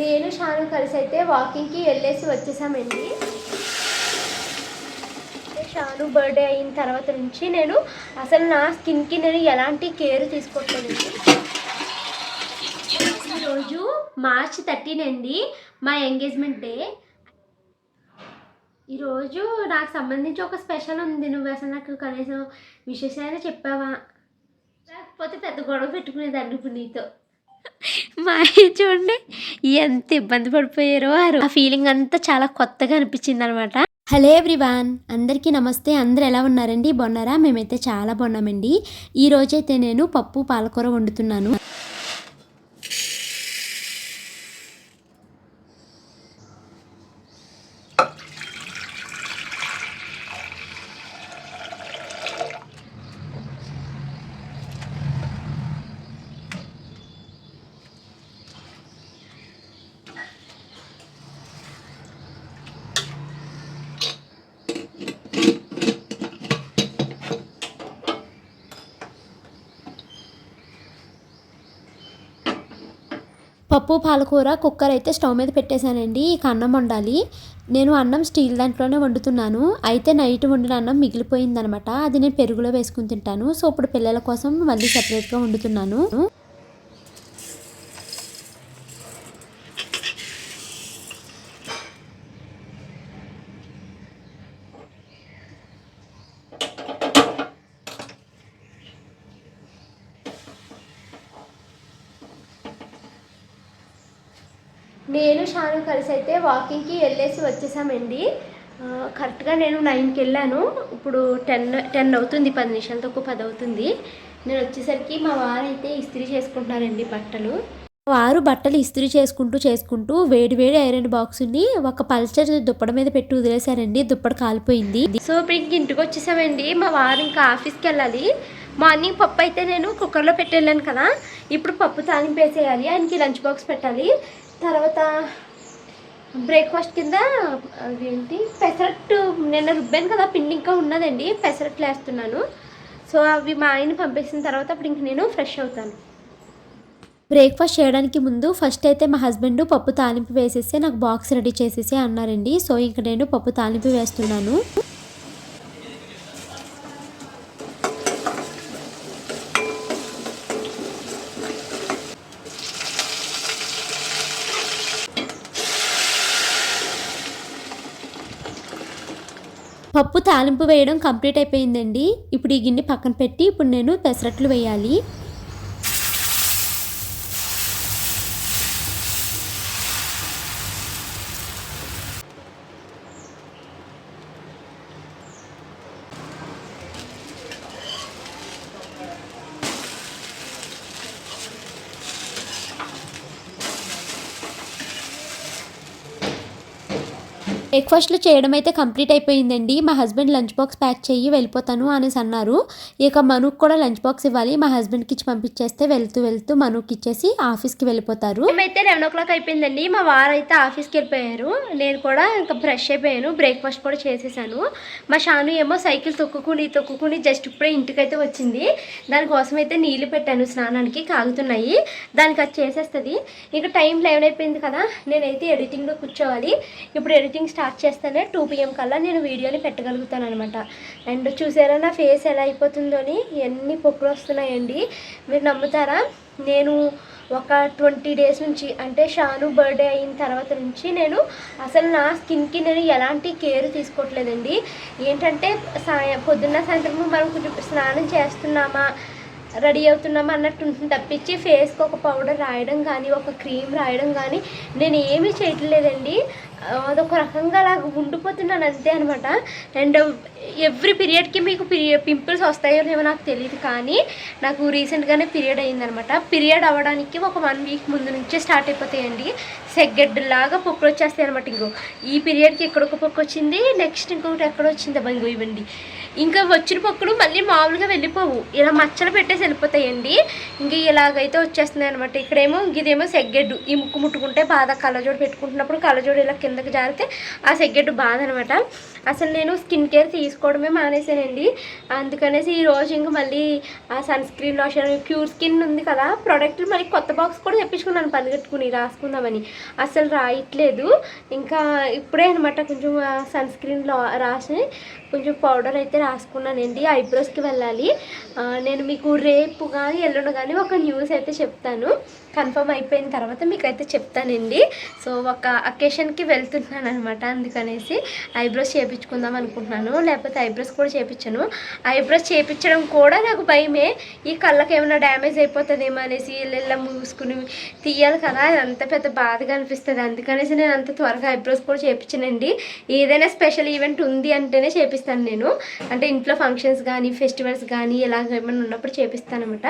నేను షాను కలిసి అయితే వాకింగ్కి వెళ్ళేసి వచ్చేసామండి. షాను బర్త్డే అయిన తర్వాత నుంచి నేను అసలు నా స్కిన్కి నేను ఎలాంటి కేర్ తీసుకోవట్లేదు ఈరోజు మార్చ్ థర్టీన్ అండి మా ఎంగేజ్మెంట్ డే. ఈరోజు నాకు సంబంధించి ఒక స్పెషల్ ఉంది నువ్వు అసలు నాకు కనీసం విశేషాలు చెప్పావా? లేకపోతే పెద్ద గొడవ పెట్టుకునేదాన్ని ఇప్పుడు నీతో. మా ఆయన చూడండి. ఎంత ఇబ్బంది పడిపోయారో ఆ ఫీలింగ్ అంతా చాలా కొత్తగా అనిపించింది అనమాట హలో ఎవ్రీవాన్ అందరికీ నమస్తే. అందరు ఎలా ఉన్నారండి? బాగున్నారా? మేమైతే చాలా బాగున్నామండి. ఈ రోజైతే నేను పప్పు పాలకూర వండుతున్నాను. పప్పు పాలకూర కుక్కర్ అయితే స్టవ్ మీద పెట్టేశానండి. ఇక అన్నం వండాలి. నేను అన్నం స్టీల్ దాంట్లోనే వండుతున్నాను. అయితే నైట్ వండిన అన్నం మిగిలిపోయిందనమాట. అది నేను పెరుగులో వేసుకుని తింటాను. సో ఇప్పుడు పిల్లల కోసం మళ్ళీ సపరేట్గా వండుతున్నాను. నేను షాను కలిసి అయితే వాకింగ్కి వెళ్ళేసి వచ్చేసామండి. కరెక్ట్గా నేను నైన్కి వెళ్ళాను ఇప్పుడు టెన్ టెన్ అవుతుంది పది నిమిషాలతో ఒక పది అవుతుంది. నేను వచ్చేసరికి మా వారు అయితే ఇస్త్రీ చేసుకుంటున్నారండి బట్టలు. వారు బట్టలు ఇస్త్రీ చేసుకుంటూ చేసుకుంటూ వేడి వేడి ఐరన్ బాక్స్ని ఒక పల్చర్ దుప్పడ మీద పెట్టి వదిలేశారండి. దుప్పడ కాలిపోయింది. సో ఇప్పుడు ఇంక ఇంటికి వచ్చేసామండి. మా వారు ఇంకా ఆఫీస్కి వెళ్ళాలి. మార్నింగ్ పప్పు అయితే నేను కుక్కర్లో పెట్టి కదా. ఇప్పుడు పప్పు తాలింపు వేసేయాలి. ఆయనకి లంచ్ బాక్స్ పెట్టాలి. తర్వాత బ్రేక్ఫాస్ట్ కింద అదేంటి పెసరట్టు నిన్న రుబ్బాను కదా పిండి ఇంకా ఉన్నదండి పెసరట్లు వేస్తున్నాను. సో అవి మా ఆయన పంపేసిన తర్వాత అప్పుడు ఇంక నేను ఫ్రెష్ అవుతాను. బ్రేక్ఫాస్ట్ చేయడానికి ముందు ఫస్ట్ అయితే మా హస్బెండ్ పప్పు తాలింపు వేసేసి నాకు బాక్స్ రెడీ చేసేసి అన్నారండి. సో ఇంక నేను పప్పు తాలింపు వేస్తున్నాను. పప్పు తాలింపు వేయడం కంప్లీట్ అయిపోయిందండి. ఇప్పుడు ఈ గిన్నె పక్కన పెట్టి ఇప్పుడు నేను పెసరట్లు వేయాలి. బ్రేక్ఫాస్ట్లు చేయడం అయితే కంప్లీట్ అయిపోయిందండి. మా హస్బెండ్ లంచ్ బాక్స్ ప్యాక్ చేయి వెళ్ళిపోతాను అనేసి అన్నారు. ఇక మనుకు కూడా లంచ్ బాక్స్ ఇవ్వాలి. మా హస్బెండ్కి ఇచ్చి పంపించేస్తే వెళ్తూ వెళ్తూ మనుకి ఇచ్చేసి ఆఫీస్కి వెళ్ళిపోతారు. మేమైతే లెవెన్ ఓ క్లాక్ అయిపోయిందండి. మా వారు అయితే ఆఫీస్కి వెళ్ళిపోయారు. నేను కూడా ఇంకా బ్రష్ అయిపోయాను. బ్రేక్ఫాస్ట్ కూడా చేసేసాను. మా షాను ఏమో సైకిల్ తొక్కుకుని తొక్కుకుని జస్ట్ ఇప్పుడే ఇంటికైతే వచ్చింది. దానికోసం అయితే నీళ్ళు పెట్టాను. స్నానానికి కాగుతున్నాయి. దానికి అది చేసేస్తుంది. ఇంకా టైం లెవెన్ అయిపోయింది కదా. నేనైతే ఎడిటింగ్లో కూర్చోవాలి. ఇప్పుడు ఎడిటింగ్ స్టార్ట్ చేస్తానే టూ పిఎం కల్లా నేను వీడియోని పెట్టగలుగుతాను అనమాట అండ్ చూసారా నా ఫేస్ ఎలా అయిపోతుందో అని? ఎన్ని పొక్కులు వస్తున్నాయండి. మీరు నమ్ముతారా? నేను ఒక ట్వంటీ డేస్ నుంచి అంటే షాను బర్త్డే అయిన తర్వాత నుంచి నేను అసలు నా స్కిన్కి నేను ఎలాంటి కేర్ తీసుకోవట్లేదండి. ఏంటంటే సాయ పొద్దున్న సాయంత్రం మనం కొంచెం స్నానం చేస్తున్నామా రెడీ అవుతున్నామా అన్నట్టు ఉంటుంది తప్పించి ఫేస్కి ఒక పౌడర్ రాయడం కానీ ఒక క్రీమ్ రాయడం కానీ నేను ఏమీ చేయట్లేదండి. అదొక రకంగా అలాగ ఉండిపోతున్నాను అంతే అనమాట అండ్ ఎవ్రీ పీరియడ్కి మీకు పీరియ పింపుల్స్ వస్తాయో లేవో నాకు తెలియదు కానీ నాకు రీసెంట్గానే పీరియడ్ అయిందనమాట పీరియడ్ అవ్వడానికి ఒక వన్ వీక్ ముందు నుంచే స్టార్ట్ అయిపోతాయండి. సెగ్గడ్డలాగా పొక్కులు వచ్చేస్తాయి అనమాట ఇంకో. ఈ పీరియడ్కి ఎక్కడొక పొక్కు వచ్చింది నెక్స్ట్ ఇంకొకటి ఎక్కడ వచ్చింది బంగు ఇవ్వండి. ఇంకా వచ్చిన పొక్కులు మళ్ళీ మామూలుగా వెళ్ళిపోవు. ఇలా మచ్చలు పెట్టేసి వెళ్ళిపోతాయండి. ఇంక ఇలాగైతే వచ్చేస్తున్నాయి అనమాట ఇక్కడేమో ఇదేమో సెగ్గెడ్డు. ఈ ముక్కు ముట్టుకుంటే బాధ కళ్ళజోడు పెట్టుకుంటున్నప్పుడు కళ్ళజోడు ఇలా కింద కిందకి జారితే ఆ సెగ్గెట్టు బాధ అనమాట అసలు నేను స్కిన్ కేర్ తీసుకోవడమే మానేశానండి అందుకనేసి ఈ రోజు ఇంక మళ్ళీ ఆ sunscreen lotion cure skin ఉంది కదా ప్రోడక్ట్ మళ్ళీ కొత్త బాక్స్ కూడా తెప్పించుకున్నాను పరిగెట్టుకుని రాసుకుందామని. అసలు రాయట్లేదు. ఇంకా ఇప్పుడే అనమాట కొంచెం సన్ స్క్రీన్లో రాసి కొంచెం పౌడర్ అయితే రాసుకున్నానండి. ఐబ్రోస్కి వెళ్ళాలి. నేను మీకు రేపు కానీ ఎల్లుండి కానీ ఒక న్యూస్ అయితే చెప్తాను. కన్ఫర్మ్ అయిపోయిన తర్వాత మీకు అయితే చెప్తానండి. సో ఒక అకేషన్కి వెళ్తున్నాను అనమాట అందుకనేసి ఐబ్రోస్ చేయించుకుందాం అనుకుంటున్నాను. లేకపోతే ఐబ్రోస్ కూడా చేయించాను ఐబ్రోస్ చేయించడం కూడా నాకు భయమే. ఈ కళ్ళకి ఏమైనా డ్యామేజ్ అయిపోతుందేమో అనేసి ఇళ్ళ మూసుకుని తీయాలి కదా. అంత పెద్ద బాధగా అనిపిస్తుంది. అందుకనేసి నేను అంత త్వరగా ఐబ్రోస్ కూడా చేయించానండి ఏదైనా స్పెషల్ ఈవెంట్ ఉంది అంటేనే చేపిస్తాను నేను. అంటే ఇంట్లో ఫంక్షన్స్ కానీ ఫెస్టివల్స్ కానీ ఇలాగ ఏమైనా ఉన్నప్పుడు చేపిస్తాను అనమాట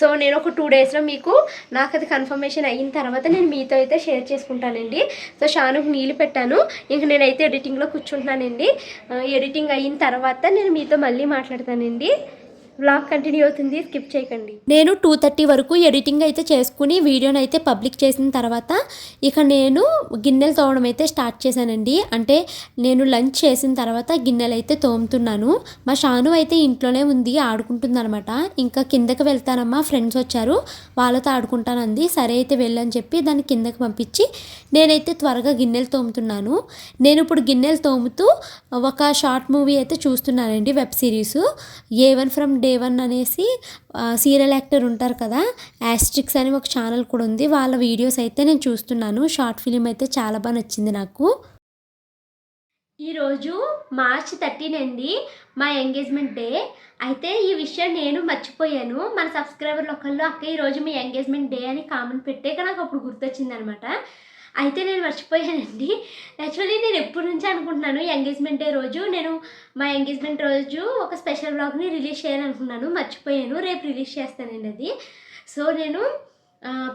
సో నేను ఒక టూ డేస్లో మీకు నా నాకు అది కన్ఫర్మేషన్ అయిన తర్వాత నేను మీతో అయితే షేర్ చేసుకుంటానండి. సో షానుకు నీళ్ళు పెట్టాను. ఇంక నేనైతే ఎడిటింగ్లో కూర్చుంటున్నానండి. ఎడిటింగ్ అయిన తర్వాత నేను మీతో మళ్ళీ మాట్లాడతానండి. బ్లాగ్ కంటిన్యూ అవుతుంది స్కిప్ చేయకండి. నేను టూ థర్టీ వరకు ఎడిటింగ్ అయితే చేసుకుని వీడియోని అయితే పబ్లిక్ చేసిన తర్వాత ఇక నేను గిన్నెలు తోమడం అయితే స్టార్ట్ చేశానండి. అంటే నేను లంచ్ చేసిన తర్వాత గిన్నెలు అయితే తోముతున్నాను. మా షాను అయితే ఇంట్లోనే ఉంది ఆడుకుంటుంది అనమాట ఇంకా కిందకి వెళ్తానమ్మా ఫ్రెండ్స్ వచ్చారు వాళ్ళతో ఆడుకుంటానంది. సరే అయితే వెళ్ళని చెప్పి దాన్ని కిందకి పంపించి నేనైతే త్వరగా గిన్నెలు తోముతున్నాను. నేను ఇప్పుడు గిన్నెలు తోముతూ ఒక షార్ట్ మూవీ అయితే చూస్తున్నానండి web series A one from day one అనేసి సీరియల్ యాక్టర్ ఉంటారు కదా యాస్ట్రిక్స్ అని ఒక ఛానల్ కూడా ఉంది. వాళ్ళ వీడియోస్ అయితే నేను చూస్తున్నాను. షార్ట్ ఫిలిం అయితే చాలా బాగా నచ్చింది నాకు. ఈరోజు మార్చ్ థర్టీన్ అండి మా ఎంగేజ్మెంట్ డే. అయితే ఈ విషయం నేను మర్చిపోయాను. మన సబ్స్క్రైబర్లు ఒకళ్ళు అక్క ఈరోజు మీ ఎంగేజ్మెంట్ డే అని కామెంట్ పెట్టాక నాకు అప్పుడు గుర్తొచ్చింది అనమాట అయితే నేను మర్చిపోయానండి. యాక్చువల్లీ నేను ఎప్పటి నుంచి అనుకుంటున్నాను ఎంగేజ్మెంట్ డే రోజు. నేను మా ఎంగేజ్మెంట్ రోజు ఒక స్పెషల్ బ్లాగ్ని రిలీజ్ చేయాలనుకున్నాను మర్చిపోయాను. రేపు రిలీజ్ చేస్తానండి అది. సో నేను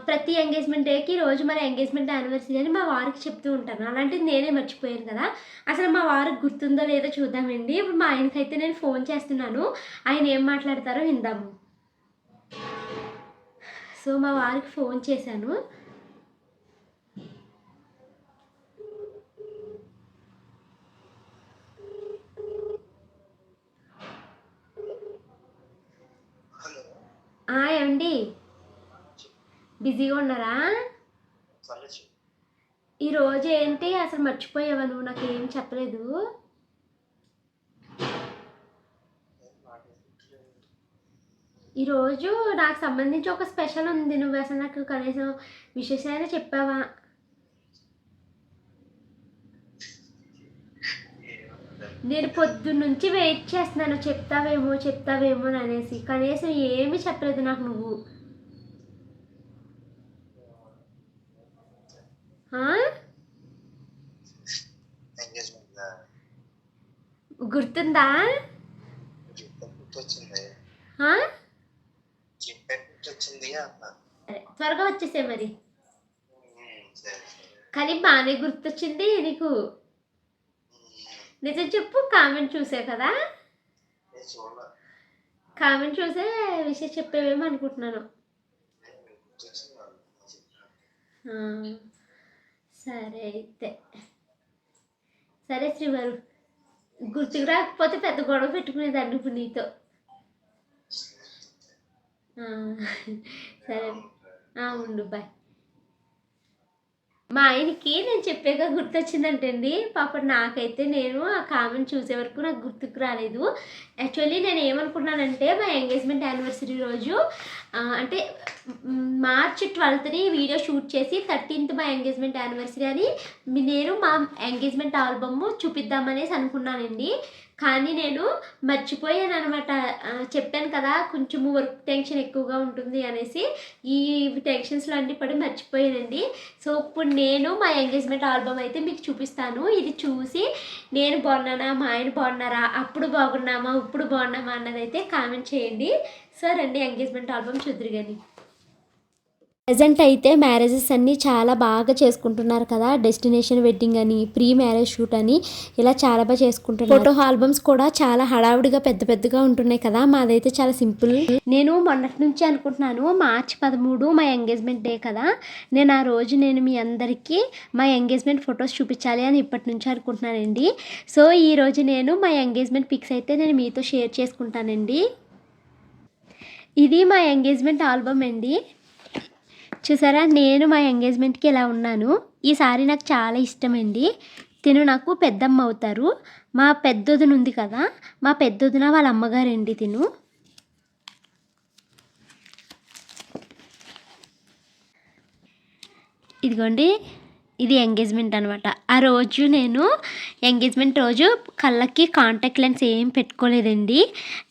ప్రతి ఎంగేజ్మెంట్ డేకి రోజు మన ఎంగేజ్మెంట్ యానివర్సరీ అని మా వారికి చెప్తూ ఉంటాను. అలాంటిది నేనే మర్చిపోయాను కదా. అసలు మా వారికి గుర్తుందో లేదో చూద్దామండి. ఇప్పుడు మా ఆయనకైతే నేను ఫోన్ చేస్తున్నాను. ఆయన ఏం మాట్లాడతారో విందాము. సో మా వారికి ఫోన్ చేశాను హలో ఆ, ఏమండి బిజీగా ఉన్నారా? పర్లేదు. ఈరోజు ఏంటి? అసలు మర్చిపోయావా నువ్వు? నాకు ఏం చెప్పలేదు ఈరోజు నాకు సంబంధించి ఒక స్పెషల్ ఉంది. నువ్వు అసలు నాకు కనీసం విశేషాలు చెప్పావా? నేను పొద్దున్న నుంచి వెయిట్ చేస్తున్నాను. చెప్తావేమో చెప్తావేమో అని అనేసి. కనీసం ఏమీ చెప్పలేదు నాకు నువ్వు ఆ? ఎంగేజ్మెంట్ గుర్తుందా? త్వరగా వచ్చేసే మరి. కానీ బాగానే గుర్తొచ్చింది నీకు. నిజం చెప్పు కామెంట్ చూసే కదా. కామెంట్ చూసే విషయం చెప్పేవేమో అనుకుంటున్నాను. సరే అయితే. సరే శ్రీవారు గుర్తుకు రాకపోతే పెద్ద గొడవ పెట్టుకునేదాన్ని ఇప్పుడు నీతో. సరే. ఉండు బాయ్. మా ఆయనకి నేను చెప్పాక గుర్తొచ్చిందంటండి. పాప నాకైతే నేను ఆ కామెంట్ చూసే వరకు నాకు గుర్తుకు రాలేదు. యాక్చువల్లీ నేను ఏమనుకున్నానంటే మా ఎంగేజ్మెంట్ యానివర్సరీ రోజు అంటే మార్చ్ ట్వెల్త్ని వీడియో షూట్ చేసి థర్టీన్త్ మా ఎంగేజ్మెంట్ యానివర్సరీ అని నేను మా ఎంగేజ్మెంట్ ఆల్బమ్ చూపిద్దామనేసి అనుకున్నానండి. కానీ నేను మర్చిపోయాను అనమాట చెప్పాను కదా కొంచెము వర్క్ టెన్షన్ ఎక్కువగా ఉంటుంది అనేసి ఈ టెన్షన్స్లో అన్ని పడి మర్చిపోయానండి. సో ఇప్పుడు నేను మా ఎంగేజ్మెంట్ ఆల్బమ్ అయితే మీకు చూపిస్తాను. ఇది చూసి నేను బాగున్నానా మా ఆయన బాగున్నారా అప్పుడు బాగున్నామా ఇప్పుడు బాగున్నామా అన్నదైతే కామెంట్ చేయండి. సో రండి ఎంగేజ్మెంట్ ఆల్బమ్ చూద్దరు కానీ ప్రజెంట్ అయితే మ్యారేజెస్ అన్నీ చాలా బాగా చేసుకుంటున్నారు కదా. డెస్టినేషన్ వెడ్డింగ్ అని ప్రీ మ్యారేజ్ షూట్ అని ఇలా చాలా బాగా చేసుకుంటున్నారు. ఫోటో ఆల్బమ్స్ కూడా చాలా హడావుడిగా పెద్ద పెద్దగా ఉంటున్నాయి కదా. మాదైతే చాలా సింపుల్. నేను మొన్నటి నుంచి అనుకుంటున్నాను మార్చి పదమూడు మా ఎంగేజ్మెంట్ డే కదా. నేను ఆ రోజు నేను మీ అందరికీ మా ఎంగేజ్మెంట్ ఫొటోస్ చూపించాలి అని ఇప్పటి నుంచి అనుకుంటున్నానండి. సో ఈ రోజు నేను మా ఎంగేజ్మెంట్ పిక్స్ అయితే నేను మీతో షేర్ చేసుకుంటానండి. ఇది మా ఎంగేజ్మెంట్ ఆల్బమ్ అండి. చూసారా? నేను మా ఎంగేజ్మెంట్కి ఇలా ఉన్నాను. ఈ సారీ నాకు చాలా ఇష్టమండి. తిను నాకు పెద్దమ్మ అవుతారు. మా పెద్దొదిన ఉంది కదా? మా పెద్దొదిన వాళ్ళ అమ్మగారండి తిను. ఇదిగోండి. ఇది ఎంగేజ్మెంట్ అనమాట ఆ రోజు నేను ఎంగేజ్మెంట్ రోజు కళ్ళకి కాంటాక్ట్ లెన్స్ ఏం పెట్టుకోలేదండి.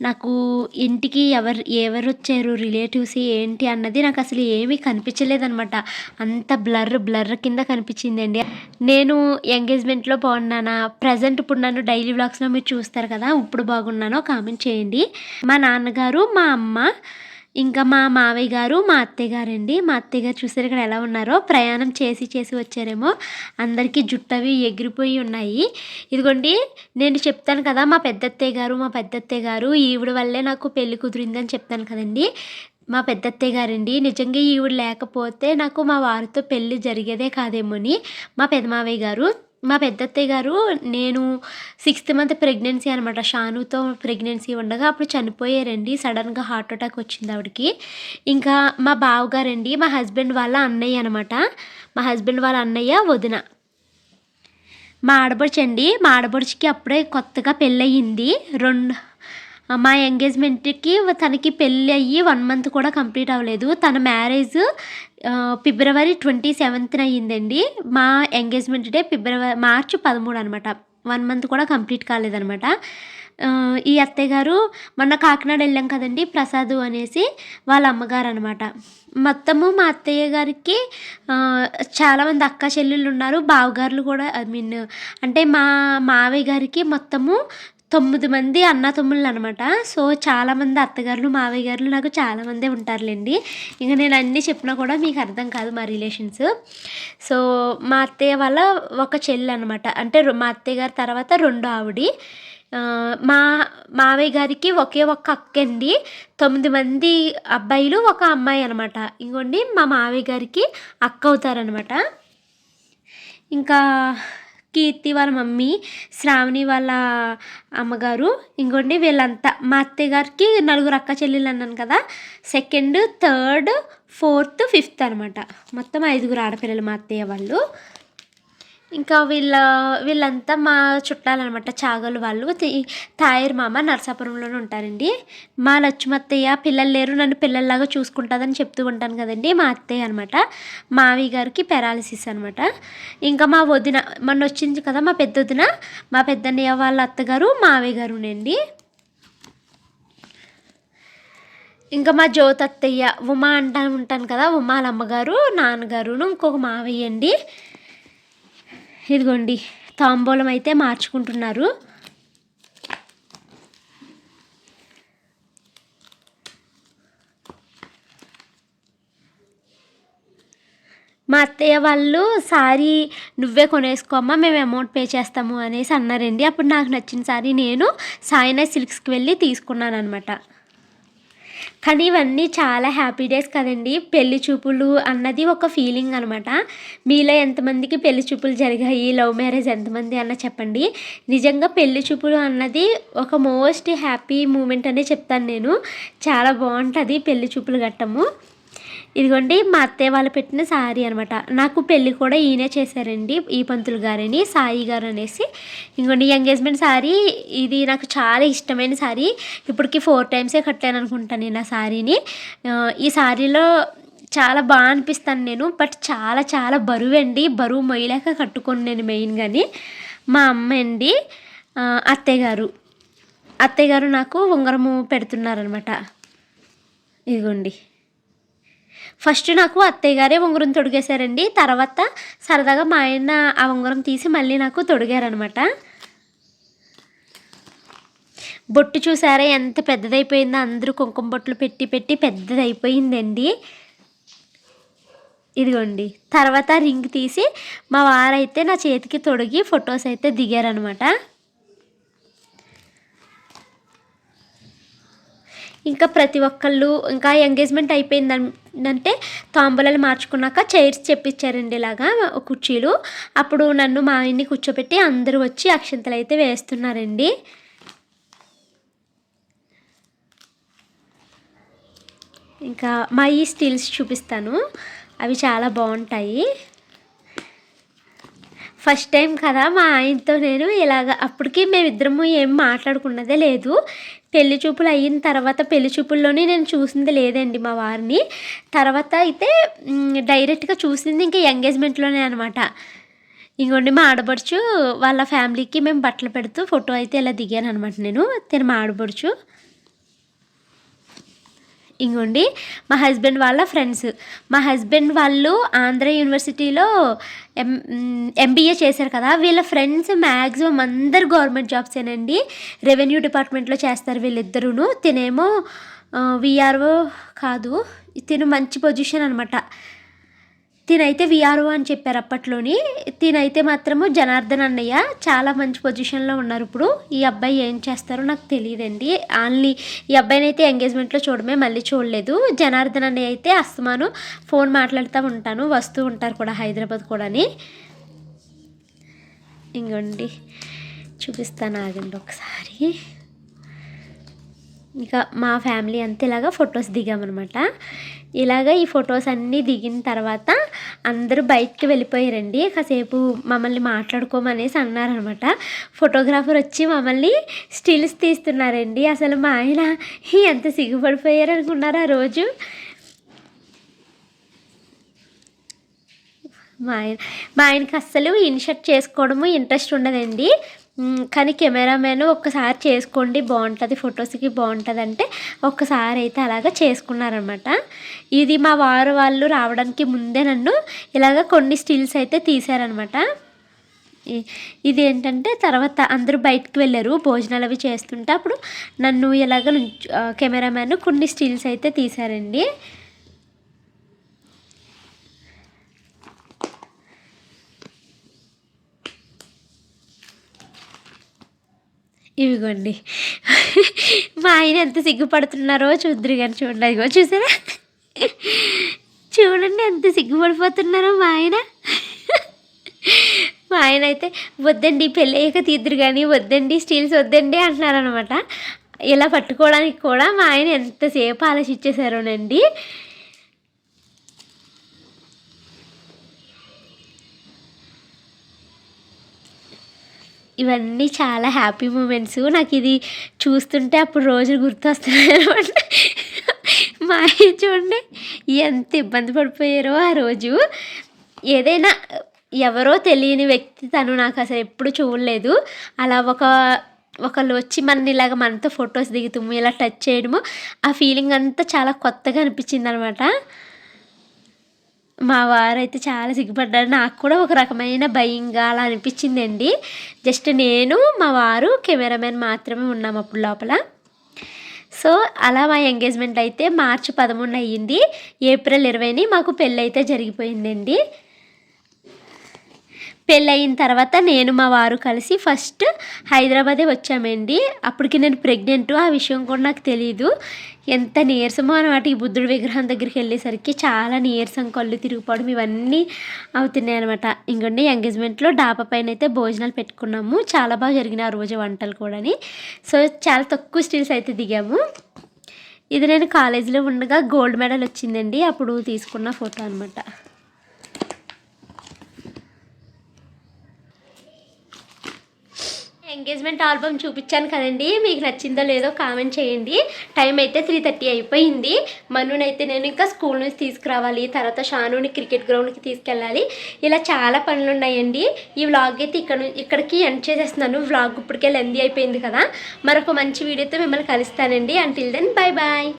నాకు ఇంటికి ఎవరు ఎవరు వచ్చారు రిలేటివ్స్ ఏంటి అన్నది నాకు అసలు ఏమీ కనిపించలేదనమాట అంత బ్లర్ బ్లర్ కింద కనిపించిందండి. నేను ఎంగేజ్మెంట్లో బాగున్నానా? ప్రజెంట్ ఇప్పుడు నన్ను డైలీ వ్లాగ్స్లో మీరు చూస్తారు కదా ఇప్పుడు బాగున్నానో కామెంట్ చేయండి. మా నాన్నగారు మా అమ్మ ఇంకా మా మావయ్య గారు మా అత్తయ్య గారండి. మా అత్తయ్య గారు చూసారు ఇక్కడ ఎలా ఉన్నారో? ప్రయాణం చేసి చేసి వచ్చారేమో. అందరికీ జుట్టు అవి ఎగిరిపోయి ఉన్నాయి. ఇదిగోండి నేను చెప్తాను కదా మా పెద్దత్తయ్య గారు మా పెద్దత్తయ్య గారు ఈవిడ వల్లే నాకు పెళ్ళి కుదిరిందని చెప్తాను కదండి. మా పెద్దత్తయ్య గారండి నిజంగా ఈవిడ లేకపోతే నాకు మా వారితో పెళ్ళి జరిగేదే కాదేమోని. మా పెదమావయ్య గారు మా పెద్దత్తయ్య గారు నేను సిక్స్త్ మంత్ ప్రెగ్నెన్సీ అనమాట షానుతో ప్రెగ్నెన్సీ ఉండగా అప్పుడు చనిపోయారండి. సడన్గా హార్ట్ అటాక్ వచ్చింది ఆవిడకి. ఇంకా మా బావగారండి మా హస్బెండ్ వాళ్ళ అన్నయ్య అనమాట మా హస్బెండ్ వాళ్ళ అన్నయ్య వదిన. మా ఆడపడుచు మా ఆడపడుచుకి అప్పుడే కొత్తగా పెళ్ళయింది. రెండు మా ఎంగేజ్మెంట్కి తనకి పెళ్ళి అయ్యి వన్ మంత్ కూడా కంప్లీట్ అవ్వలేదు. తన మ్యారేజ్ ఫిబ్రవరి ట్వంటీ సెవెంత్న అయ్యిందండి. మా ఎంగేజ్మెంట్ డే ఫిబ్రవరి మార్చి పదమూడు అనమాట వన్ మంత్ కూడా కంప్లీట్ కాలేదనమాట ఈ అత్తయ్య గారు మొన్న కాకినాడ వెళ్ళాం కదండి ప్రసాదు అనేసి వాళ్ళ అమ్మగారు అనమాట మొత్తము మా అత్తయ్య గారికి చాలామంది అక్క చెల్లెళ్ళు ఉన్నారు బావగారులు కూడా ఐ మీన్ అంటే మా మావయ్య గారికి మొత్తము తొమ్మిది మంది అన్న తమ్ముళ్ళు అనమాట సో చాలామంది అత్తగారులు మావయ్య గారులు నాకు చాలామందే ఉంటారులేండి. ఇంకా నేను అన్నీ చెప్పినా కూడా మీకు అర్థం కాదు మా రిలేషన్స్. సో మా అత్తయ్య వాళ్ళ ఒక చెల్లి అనమాట అంటే మా అత్తయ్య గారి తర్వాత రెండో ఆవిడి. మా మావయ్య గారికి ఒకే ఒక్క అక్క అండి తొమ్మిది మంది అబ్బాయిలు ఒక అమ్మాయి అనమాట. ఇంకోండి మా మావయ్య గారికి అక్క అవుతారనమాట. ఇంకా కీర్తి వాళ్ళ మమ్మీ శ్రావణి వాళ్ళ అమ్మగారు ఇంకోండి వీళ్ళంతా. మా అత్తయ్య గారికి నలుగురు అక్క చెల్లెలు అన్నాను కదా సెకండ్ థర్డ్ ఫోర్త్ ఫిఫ్త్ అనమాట. మొత్తం ఐదుగురు ఆడపిల్లలు మా అత్తయ్య వాళ్ళు. ఇంకా వీళ్ళ వీళ్ళంతా మా చుట్టాలన్నమాట చాగలు వాళ్ళు తాయర్ మామ నరసాపురంలోనే ఉంటారండి. మా లక్ష్మత్తయ్య పిల్లలు లేరు నన్ను పిల్లల్లాగా చూసుకుంటుందని చెప్తూ ఉంటాను కదండి మా అత్తయ్య అనమాట. మావయ్య గారికి పెరాలసిస్ అనమాట. ఇంకా మా వదిన మొన్న వచ్చింది కదా మా పెద్ద వదిన మా పెద్దన్నయ్య వాళ్ళ అత్తగారు మావయ్య గారునండి. ఇంకా మా జ్యోతి అత్తయ్య ఉమా అంటా ఉంటాను కదా ఉమాలమ్మగారు అమ్మగారు నాన్నగారును ఇంకొక మావయ్య అండి. ఇదిగోండి తాంబూలం అయితే మార్చుకుంటున్నారు. మా అత్తయ్య వాళ్ళు సారీ నువ్వే కొనేసుకోమ్మా మేము అమౌంట్ పే చేస్తాము అనేసి అన్నారండి. అప్పుడు నాకు నచ్చిన సారీ నేను సాయినా సిల్క్స్కి వెళ్ళి తీసుకున్నాను అనమాట కానీ ఇవన్నీ చాలా హ్యాపీ డేస్ కదండి. పెళ్ళి చూపులు అన్నది ఒక ఫీలింగ్ అనమాట మీలో ఎంతమందికి పెళ్ళి చూపులు జరిగాయి? లవ్ మ్యారేజ్ ఎంతమంది అన్న చెప్పండి. నిజంగా పెళ్ళి చూపులు అన్నది ఒక మోస్ట్ హ్యాపీ మూమెంట్ అనే చెప్తాను నేను. చాలా బాగుంటుంది పెళ్ళి చూపులు గట్టము. ఇదిగోండి మా అత్తయ్య వాళ్ళు పెట్టిన సారీ అనమాట నాకు పెళ్ళి కూడా ఈయనే చేశారండి ఈ పంతులు గారని సాయి గారు అనేసి. ఇంకోండి ఎంగేజ్మెంట్ సారీ ఇది నాకు చాలా ఇష్టమైన సారీ ఇప్పటికి ఫోర్ టైమ్సే కట్టాను అనుకుంటాను నేను ఆ సారీని ఈ సారీలో చాలా బాగా అనిపిస్తాను నేను బట్ చాలా చాలా బరువు అండి. బరువు మొయ్యలేక కట్టుకోను నేను మెయిన్గాని మా అమ్మ అండి అత్తయ్య గారు. అత్తయ్య గారు నాకు ఉంగరము పెడుతున్నారనమాట ఇదిగోండి. ఫస్ట్ నాకు అత్తయ్య గారే ఉంగరం తొడిగేశారండి. తర్వాత సరదాగా మా ఆయన ఆ ఉంగరం తీసి మళ్ళీ నాకు తొడిగారనమాట బొట్టు చూసారా ఎంత పెద్దదైపోయిందో అందరూ కుంకుమ బొట్లు పెట్టి పెట్టి పెద్దదైపోయిందండి. ఇదిగోండి. తర్వాత రింగ్ తీసి మా వారైతే నా చేతికి తొడిగి ఫొటోస్ అయితే దిగారనమాట ఇంకా ప్రతి ఒక్కళ్ళు ఇంకా ఎంగేజ్మెంట్ అయిపోయిందంటే తాంబూలాలు మార్చుకున్నాక చైర్స్ చెప్పించారండి ఇలాగా కుర్చీలు. అప్పుడు నన్ను మా ఆయన్ని కూర్చోబెట్టి అందరూ వచ్చి అక్షంతలు అయితే వేస్తున్నారండి. ఇంకా మా ఈ స్టీల్స్ చూపిస్తాను. అవి చాలా బాగుంటాయి. ఫస్ట్ టైం కదా మా ఆయనతో నేను ఇలాగ అప్పటికి మేమిద్దరము ఏం మాట్లాడుకున్నదే లేదు. పెళ్ళి చూపులు అయిన తర్వాత పెళ్ళి చూపుల్లోనే నేను చూసింది లేదండి మా వారిని. తర్వాత అయితే డైరెక్ట్గా చూసింది ఇంకా ఎంగేజ్మెంట్లోనే అనమాట ఇంకోండి మా ఆడపడుచు వాళ్ళ ఫ్యామిలీకి మేము బట్టలు పెడుతూ ఫోటో అయితే ఇలా దిగాను అనమాట నేను. తిన మా ఆడపడుచు ఇంకోండి మా హస్బెండ్ వాళ్ళ ఫ్రెండ్స్. మా హస్బెండ్ వాళ్ళు ఆంధ్ర యూనివర్సిటీలో ఎం ఎంబీఏ చేశారు కదా వీళ్ళ ఫ్రెండ్స్ మ్యాక్సిమం అందరు గవర్నమెంట్ జాబ్సేనండి రెవెన్యూ డిపార్ట్మెంట్లో చేస్తారు వీళ్ళిద్దరూను. తినేమో విఆర్ఓ కాదు తిను మంచి పొజిషన్ అనమాట తినైతే విఆర్ఓ అని చెప్పారు అప్పట్లోని. తినైతే మాత్రము జనార్దన్ అన్నయ్య చాలా మంచి పొజిషన్లో ఉన్నారు ఇప్పుడు. ఈ అబ్బాయి ఏం చేస్తారో నాకు తెలియదండి. ఆన్లీ ఈ అబ్బాయిని అయితే ఎంగేజ్మెంట్లో చూడమే మళ్ళీ చూడలేదు. జనార్దన్ అన్నయ్య అయితే అస్తమాను ఫోన్ మాట్లాడుతూ ఉంటాను వస్తూ ఉంటారు కూడా హైదరాబాద్ కూడాని. ఇంకోండి చూపిస్తాను ఆగండి ఒకసారి. ఇంకా మా ఫ్యామిలీ అంతా ఇలాగా ఫొటోస్ దిగామన్నమాట. ఇలాగ ఈ ఫొటోస్ అన్నీ దిగిన తర్వాత అందరూ బయటికి వెళ్ళిపోయారండి కాసేపు మమ్మల్ని మాట్లాడుకోమనేసి అన్నారనమాట. ఫోటోగ్రాఫర్ వచ్చి మమ్మల్ని స్టిల్స్ తీస్తున్నారండి. అసలు మా ఆయన ఎంత సిగ్గుపడిపోయారు అనుకున్నారు ఆ రోజు? మా ఆయన మా ఆయనకి అస్సలు ఇన్షర్ట్ చేసుకోవడము ఇంట్రెస్ట్ ఉండదండి. కానీ కెమెరామెన్ ఒక్కసారి చేసుకోండి బాగుంటుంది ఫొటోస్కి బాగుంటుంది అంటే ఒక్కసారి అయితే అలాగా చేసుకున్నారనమాట ఇది మా వారు వాళ్ళు రావడానికి ముందే నన్ను ఇలాగ కొన్ని స్టిల్స్ అయితే తీశారనమాట ఇది ఏంటంటే తర్వాత అందరూ బయటకు వెళ్ళారు భోజనాలు అవి చేస్తుంటే అప్పుడు నన్ను ఇలాగ నుంచ్ కెమెరామ్యాన్ కొన్ని స్టిల్స్ అయితే తీశారండి. ఇవిగోండి. మా ఆయన ఎంత సిగ్గుపడుతున్నారో చూద్దరు కానీ చూడండి. అదిగో చూసారా? చూడండి ఎంత సిగ్గుపడిపోతున్నారో మా ఆయన. మా ఆయన అయితే వద్దండి పెళ్ళి అయ్యాక తీద్దరు కానీ వద్దండి స్టీల్స్ వద్దండి అంటున్నారనమాట ఇలా పట్టుకోవడానికి కూడా మా ఆయన ఎంతసేపు ఆలోచించేశారోనండి. ఇవన్నీ చాలా హ్యాపీ మూమెంట్స్ నాకు ఇది చూస్తుంటే అప్పుడు రోజులు గుర్తొస్తున్నాయి అనమాట మా ఆయన చూడండి ఎంత ఇబ్బంది పడిపోయారో ఆ రోజు. ఏదైనా ఎవరో తెలియని వ్యక్తి తను నాకు అసలు ఎప్పుడు చూడలేదు. అలా ఒక ఒకళ్ళు వచ్చి మన ఇలాగ మనతో ఫొటోస్ దిగుతాము ఇలా టచ్ చేయడము ఆ ఫీలింగ్ అంతా చాలా కొత్తగా అనిపించింది అనమాట మా వారైతే చాలా సిగ్గుపడ్డారు. నాకు కూడా ఒక రకమైన భయంగా అలా అనిపించిందండి. జస్ట్ నేను మా వారు కెమెరామెన్ మాత్రమే ఉన్నాం అప్పుడు లోపల. సో అలా మా ఎంగేజ్మెంట్ అయితే మార్చి పదమూడు అయ్యింది. ఏప్రిల్ ఇరవైని మాకు పెళ్ళి అయితే జరిగిపోయిందండి. పెళ్ళయిన తర్వాత నేను మా వారు కలిసి ఫస్ట్ హైదరాబాదే వచ్చామండి. అప్పటికి నేను ప్రెగ్నెంట్. ఆ విషయం కూడా నాకు తెలియదు ఎంత నీరసమో అనమాట ఈ బుద్ధుడి విగ్రహం దగ్గరికి వెళ్ళేసరికి చాలా నీరసం కళ్ళు తిరిగిపోవడం ఇవన్నీ అవుతున్నాయి అనమాట ఇంకొండి ఎంగేజ్మెంట్లో డాబా పైన అయితే భోజనాలు పెట్టుకున్నాము. చాలా బాగా జరిగిన ఆ రోజు వంటలు కూడాని. సో చాలా తక్కువ స్టిల్స్ అయితే దిగాము. ఇది నేను కాలేజీలో ఉండగా గోల్డ్ మెడల్ వచ్చిందండి. అప్పుడు తీసుకున్న ఫోటో అనమాట ఎంగేజ్మెంట్ ఆల్బమ్ చూపించాను కదండి. మీకు నచ్చిందో లేదో కామెంట్ చేయండి. టైం అయితే త్రీ థర్టీ అయిపోయింది. మనునైతే నేను ఇంకా స్కూల్ నుంచి తీసుకురావాలి. తర్వాత షానుని క్రికెట్ గ్రౌండ్కి తీసుకెళ్ళాలి. ఇలా చాలా పనులు ఉన్నాయండి. ఈ వ్లాగ్ అయితే ఇక్కడ ఇక్కడికి ఎండ్ చేసేస్తున్నాను. వ్లాగ్ ఇప్పటికే లెంది అయిపోయింది కదా. మరొక మంచి వీడియోతో మిమ్మల్ని కలుస్తానండి. Until then bye bye